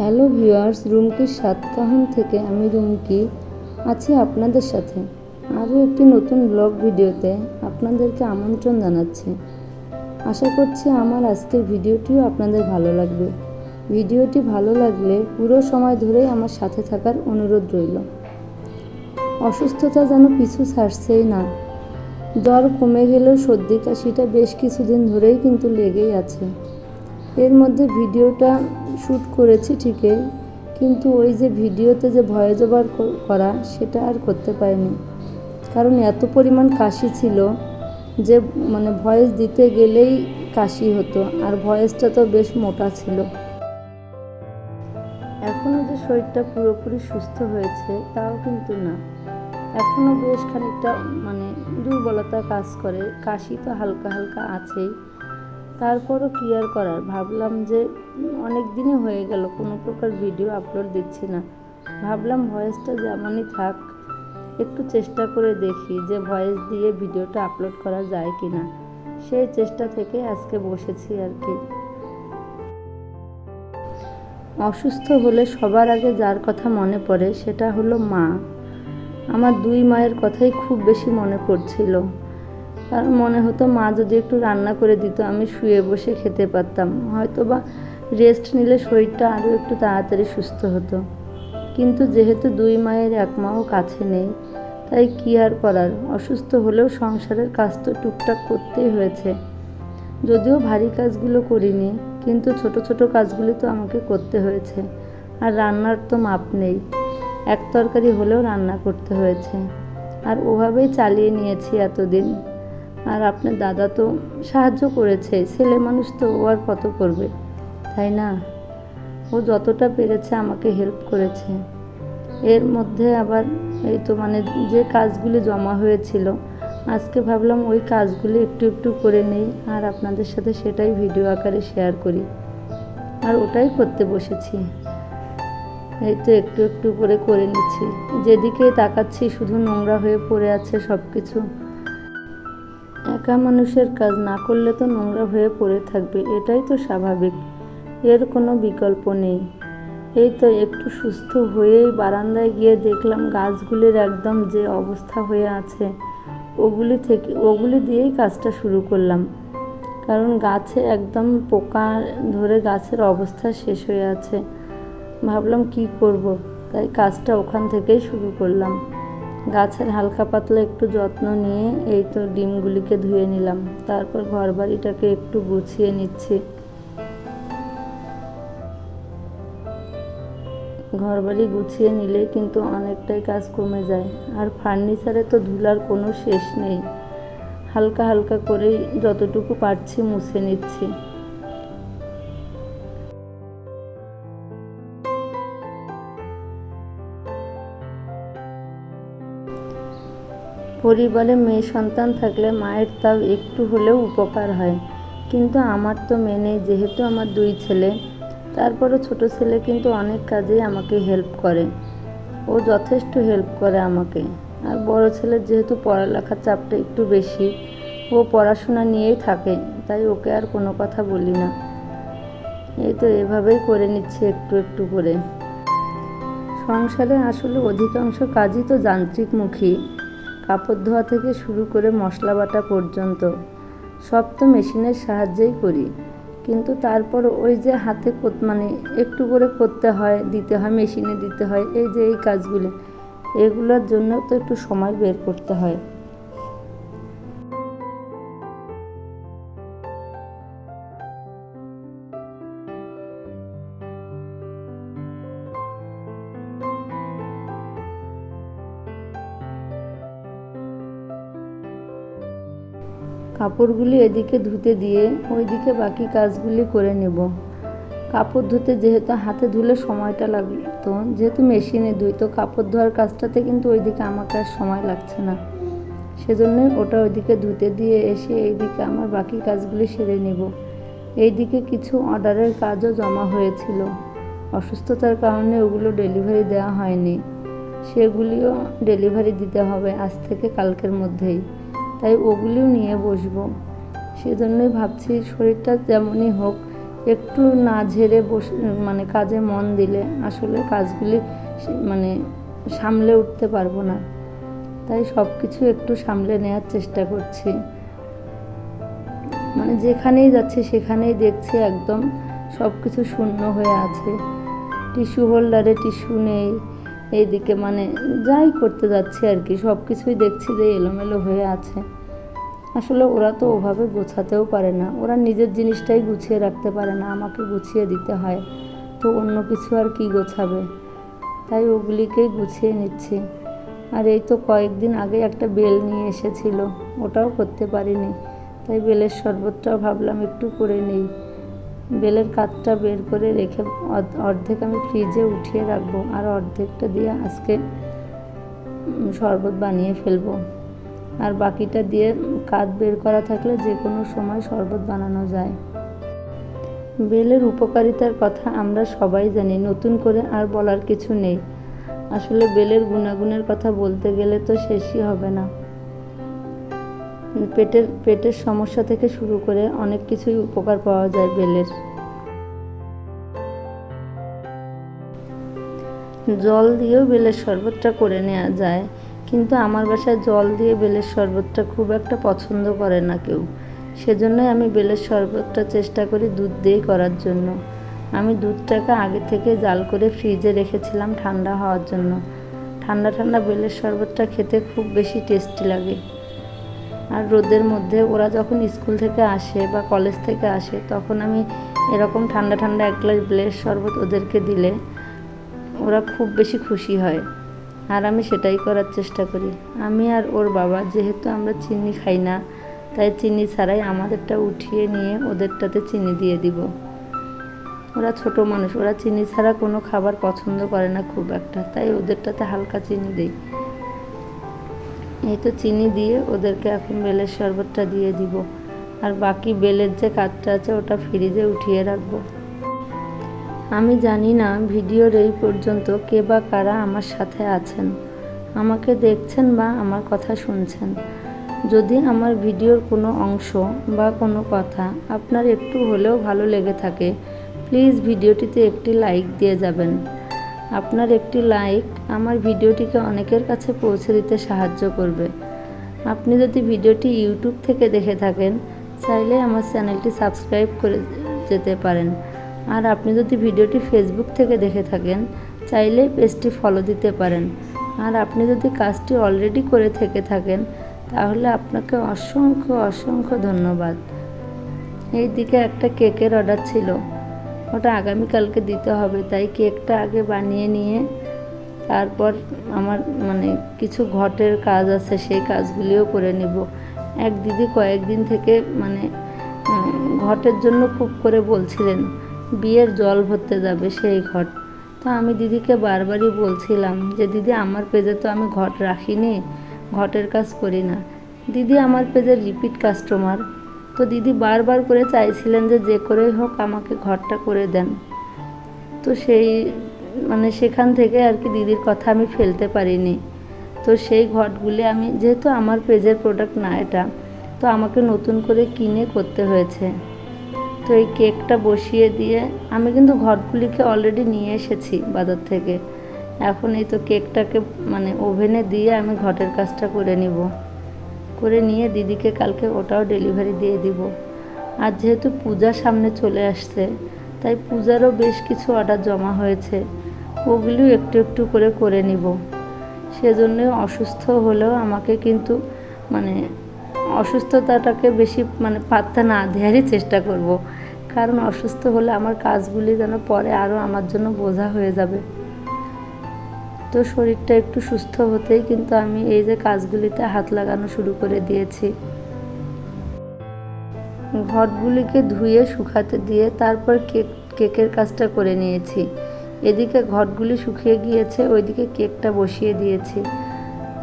Hello viewers রুমকির সাতকাহান থেকে আমি রুমকি আছি আপনাদের সাথে। আরও একটি নতুন ব্লগ ভিডিওতে আপনাদেরকে আমন্ত্রণ জানাচ্ছি। আশা করছি আমার আজকের ভিডিওটিও আপনাদের ভালো লাগবে। ভিডিওটি ভালো লাগলে পুরো সময় ধরেই আমার সাথে থাকার অনুরোধ রইল। অসুস্থতা যেন পিছু ছাড়ছেই না। জ্বর কমে গেলেও সর্দি কাশিটা বেশ কিছুদিন ধরেই কিন্তু লেগেই আছে। এর মধ্যে ভিডিওটা শ্যুট করেছি ঠিকই, কিন্তু ওই যে ভিডিওতে যে ভয়েস ওভার করা সেটা আর করতে পারিনি। কারণ এত পরিমাণ কাশি ছিল যে মানে ভয়েস দিতে গেলেই কাশি হতো, আর ভয়েসটা তো বেশ মোটা ছিল। এখনও যে শরীরটা পুরোপুরি সুস্থ হয়েছে তাও কিন্তু না। এখনও বেশ খানিকটা মানে দুর্বলতা কাজ করে, কাশি তো হালকা হালকা আছেই। তারপরও কি আর করার। ভাবলাম যে অনেক দিনই হয়ে গেল, কোনো প্রকার ভিডিও আপলোড দিচ্ছি না। ভাবলাম ভয়েসটা যেমনই থাক, একটু চেষ্টা করে দেখি যে ভয়েস দিয়ে ভিডিওটা আপলোড করা যায় কি না সেই চেষ্টা থেকে আজকে বসেছি আর কি। অসুস্থ হলে সবার আগে যার কথা মনে পড়ে সেটা হলো মা। আমার দুই মায়ের কথাই খুব বেশি মনে পড়ছিল। কারণ মনে হতো মা যদি একটু রান্না করে দিত, আমি শুয়ে বসে খেতে পারতাম। হয়তো বা রেস্ট নিলে শরীরটা আরও একটু তাড়াতাড়ি সুস্থ হতো। কিন্তু যেহেতু দুই মায়ের এক মাও কাছে নেই, তাই কী আর করার? অসুস্থ হলেও সংসারের কাজ তো টুকটাক করতেই হয়েছে। যদিও ভারী কাজগুলো করিনি, কিন্তু ছোট ছোট কাজগুলি তো আমাকে করতে হয়েছে। আর রান্নার তো মাপ নেই। এক তরকারি হলেও রান্না করতে হয়েছে। আর ওভাবেই চালিয়ে নিয়েছি এতদিন। আর আপনার দাদা তো সাহায্য করেছে, ছেলে মানুষ তো ও আর কত করবে? তাই না? ও যতটা পেরেছে আমাকে হেল্প করেছে। এর মধ্যে আবার এই তো মানে যে কাজগুলি জমা হয়েছিল, আজকে ভাবলাম ওই কাজগুলি একটু একটু করে নেই আর আপনাদের সাথে সেটাই ভিডিও আকারে শেয়ার করি। আর ওটাই করতে বসেছি। এই তো একটু একটু করে করে নিচ্ছি। যেদিকে তাকাচ্ছি শুধু নোংরা হয়ে পড়ে আছে সব কিছু একা মানুষের কাজ না করলে তো নোংরা হয়ে পড়ে থাকবে, এটাই তো স্বাভাবিক। এর কোনো বিকল্প নেই। এই তো একটু সুস্থ হয়েই বারান্দায় গিয়ে দেখলাম গাছগুলির একদম যে অবস্থা হয়ে আছে, ওগুলি থেকে ওগুলি দিয়েই কাজটা শুরু করলাম। কারণ গাছে একদম পোকা ধরে গাছের অবস্থা শেষ হয়ে আছে। ভাবলাম কি করব, তাই কাজটা ওখান থেকেই শুরু করলাম। গাছের হালকা পাতলা একটু যত্ন নিয়ে এই তো ডিমগুলিকে ধুয়ে নিলাম। তারপর ঘর বাড়িটাকে একটু গুছিয়ে নিচ্ছি। ঘর বাড়ি গুছিয়ে নিলেই কিন্তু অনেকটাই কাজ কমে যায়। আর ফার্নিচারে তো ধুলার কোনো শেষ নেই। হালকা হালকা করেই যতটুকু পারছি মুছে নিচ্ছি। পরিবারে মেয়ে সন্তান থাকলে মায়ের তাও একটু হলেও উপকার হয়। কিন্তু আমার তো মেনে যেহেতু আমার দুই ছেলে। তারপরও ছোট ছেলে কিন্তু অনেক কাজেই আমাকে হেল্প করে। ও যথেষ্ট হেল্প করে আমাকে। আর বড় ছেলের যেহেতু পড়ালেখার চাপটা একটু বেশি, ও পড়াশোনা নিয়েই থাকে, তাই ওকে আর কোনো কথা বলি না। এই তো এভাবেই করে নিচ্ছি একটু একটু করে। সংসারে আসলে অধিকাংশ কাজই তো যান্ত্রিকমুখী। কাপড় ধোয়া থেকে শুরু করে মশলা বাটা পর্যন্ত সব তো মেশিনের সাহায্যেই করি। কিন্তু তারপর ওই যে হাতে মানে একটু করে করতে হয়, দিতে হয়, মেশিনে দিতে হয়, এই যে এই কাজগুলি, এগুলোর জন্য তো একটু সময় বের করতে হয়। কাপড়গুলি এদিকে ধুতে দিয়ে ওইদিকে বাকি কাজগুলি করে নেব। কাপড় ধুতে যেহেতু হাতে ধুলে সময়টা লাগতো, যেহেতু মেশিনে ধুই, তো কাপড় ধোয়ার কাজটাতে কিন্তু ওইদিকে আমাকে আর সময় লাগছে না। সেজন্য ওটা ওইদিকে ধুতে দিয়ে এসে এইদিকে আমার বাকি কাজগুলি সেরে নেব। এইদিকে কিছু অর্ডারের কাজও জমা হয়েছিল। অসুস্থতার কারণে ওগুলো ডেলিভারি দেওয়া হয়নি। সেগুলিও ডেলিভারি দিতে হবে আজ থেকে কালকের মধ্যেই। তাই ওগুলিও নিয়ে বসবো। সেজন্যই ভাবছি শরীরটা যেমনই হোক, একটু না ঝেড়ে বসে মানে কাজে মন দিলে আসলে কাজগুলি মানে সামলে উঠতে পারব না। তাই সব কিছু একটু সামলে নেওয়ার চেষ্টা করছি। মানে যেখানেই যাচ্ছি সেখানেই দেখছি একদম সব কিছু শূন্য হয়ে আছে। টিস্যু হোল্ডারে টিস্যু নেই। এইদিকে মানে যাই করতে যাচ্ছি আর কি সব কিছুই দেখছি যে এলোমেলো হয়ে আছে। আসলে ওরা তো ওভাবে গোছাতেও পারে না, ওরা নিজের জিনিসটাই গুছিয়ে রাখতে পারে না, আমাকে গুছিয়ে দিতে হয়, তো অন্য কিছু আর কি গোছাবে? তাই ওগুলিকেই গুছিয়ে নিচ্ছি। আর এই তো কয়েকদিন আগে একটা বেল নিয়ে এসেছিল, ওটাও করতে পারিনি, তাই বেলের শরবতটাও ভাবলাম একটু করে নিই। বেলের কাঠটা বের করে রেখে অর্ধেক আমি ফ্রিজে উঠিয়ে রাখব আর অর্ধেকটা দিয়ে আজকে শরবত বানিয়ে ফেলব। আর বাকিটা দিয়ে কাঠ বের করা থাকলে যে কোনো সময় শরবত বানানো যায়। বেলের উপকারিতার কথা আমরা সবাই জানি, নতুন করে আর বলার কিছু নেই। আসলে বেলের গুণাগুণের কথা বলতে গেলে তো শেষই হবে না। পেটের পেটের সমস্যা থেকে শুরু করে অনেক কিছুই উপকার পাওয়া যায় বেলের। জল দিয়েও বেলের শরবতটা করে নেওয়া যায়, কিন্তু আমার বাসায় জল দিয়ে বেলের শরবতটা খুব একটা পছন্দ করে না কেউ। সেজন্যই আমি বেলের শরবতটা চেষ্টা করি দুধ দিয়েই করার জন্য। আমি দুধটাকে আগে থেকে জাল করে ফ্রিজে রেখেছিলাম ঠান্ডা হওয়ার জন্য। ঠান্ডা ঠান্ডা বেলের শরবতটা খেতে খুব বেশি টেস্টি লাগে। আর রোদের মধ্যে ওরা যখন স্কুল থেকে আসে বা কলেজ থেকে আসে, তখন আমি এরকম ঠান্ডা ঠান্ডা এক গ্লাস ব্লেস শরবত ওদেরকে দিলে ওরা খুব বেশি খুশি হয়। আর আমি সেটাই করার চেষ্টা করি। আমি আর ওর বাবা, যেহেতু আমরা চিনি খাই না, তাই চিনি ছাড়াই আমাদেরটা উঠিয়ে নিয়ে ওদেরটাতে চিনি দিয়ে দিব। ওরা ছোট মানুষ, ওরা চিনি ছাড়া কোনো খাবার পছন্দ করে না খুব একটা, তাই ওদেরটাতে হালকা চিনি দেই। এই তো চিনি দিয়ে ওদেরকে এখন বেলের শরবতটা দিয়ে দিব। আর বাকি বেলের যে কাঠটা আছে ওটা ফ্রিজে উঠিয়ে রাখব। আমি জানি না ভিডিওর এই পর্যন্ত কে বা কারা আমার সাথে আছেন। আমাকে দেখছেন বা আমার কথা শুনছেন। যদি আমার ভিডিওর কোনো অংশ বা কোনো কথা আপনার একটু হলেও ভালো লেগে থাকে, প্লিজ ভিডিওটিতে একটি লাইক দিয়ে যাবেন। আপনার একটি লাইক আমার ভিডিওটিকে অনেকের কাছে পৌঁছে দিতে সাহায্য করবে। আপনি যদি ভিডিওটি ইউটিউব থেকে দেখে থাকেন, চাইলে আমার চ্যানেলটি সাবস্ক্রাইব করে যেতে পারেন। আর আপনি যদি ভিডিওটি ফেসবুক থেকে দেখে থাকেন, চাইলে পেজটি ফলো দিতে পারেন। আর আপনি যদি কাজটি অলরেডি করে থেকে থাকেন, তাহলে আপনাকে অসংখ্য অসংখ্য ধন্যবাদ। এই দিকে একটা কেকের অর্ডার ছিল। ওটা আগামীকালকে দিতে হবে। তাই কেকটা আগে বানিয়ে নিয়ে তারপর আমার মানে কিছু ঘটের কাজ আছে সেই কাজগুলিও করে নেব। এক দিদি কয়েকদিন থেকে মানে ঘটের জন্য খুব করে বলছিলেন, বিয়ের জল ভরতে যাবে সেই ঘট। তো আমি দিদিকে বারবারই বলছিলাম যে, দিদি, আমার পেজে তো আমি ঘট রাখিনি, ঘটের কাজ করি না। দিদি আমার পেজের রিপিট কাস্টমার তো দিদি বারবার করে চাইছিলেন যে যে করেই হোক আমাকে ঘরটা করে দেন। তো সেই মানে সেখান থেকে আর কি দিদির কথা আমি ফেলতে পারিনি। তো সেই ঘটগুলি আমি, যেহেতু আমার পেজের প্রোডাক্ট না এটা, তো আমাকে নতুন করে কিনে করতে হয়েছে। তো এই কেকটা বসিয়ে দিয়ে আমি কিন্তু ঘটগুলিকে অলরেডি নিয়ে এসেছি বাজার থেকে। এখন এই তো কেকটাকে মানে ওভেনে দিয়ে আমি ঘটের কাজটা করে নিব। করে নিয়ে দিদিকে কালকে ওটাও ডেলিভারি দিয়ে দিব। আর যেহেতু পূজা সামনে চলে আসছে, তাই পূজারও বেশ কিছু অর্ডার জমা হয়েছে। ওগুলিও একটু একটু করে করে নিব। সেজন্য অসুস্থ হলেও আমাকে কিন্তু মানে অসুস্থতাটাকে বেশি মানে পাত্তা না দেওয়ারই চেষ্টা করব। কারণ অসুস্থ হলে আমার কাজগুলি যেন পরে আরও আমার জন্য বোঝা হয়ে যাবে। তো শরীরটা একটু সুস্থ হতেই কিন্তু আমি এই যে কাজগুলিতে হাত লাগানো শুরু করে দিয়েছি। ঘটগুলিকে ধুয়ে, শুকাতে দিয়ে তারপর কেক, কেকের কাজটা করে নিয়েছি। এদিকে ঘটগুলি শুকিয়ে গিয়েছে, ওইদিকে কেকটা বসিয়ে দিয়েছি।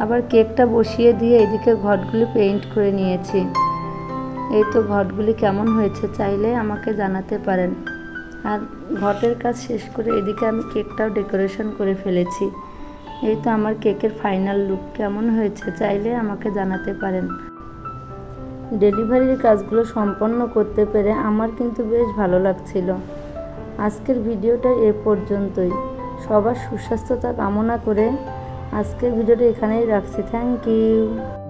আবার কেকটা বসিয়ে দিয়ে এদিকে ঘটগুলি পেইন্ট করে নিয়েছি। এই তো ঘটগুলি কেমন হয়েছে চাইলে আমাকে জানাতে পারেন। আর ঘটের কাজ শেষ করে এদিকে আমি কেকটাও ডেকোরেশন করে ফেলেছি। এই তো আমার কেকের ফাইনাল লুক কেমন হয়েছে চাইলে আমাকে জানাতে পারেন। ডেলিভারির কাজগুলো সম্পন্ন করতে পেরে আমার কিন্তু বেশ ভালো লাগছিল। আজকের ভিডিওটা এ পর্যন্তই। সবার সুস্বাস্থ্যতা কামনা করে আজকের ভিডিওটা এখানেই রাখছি। Thank you.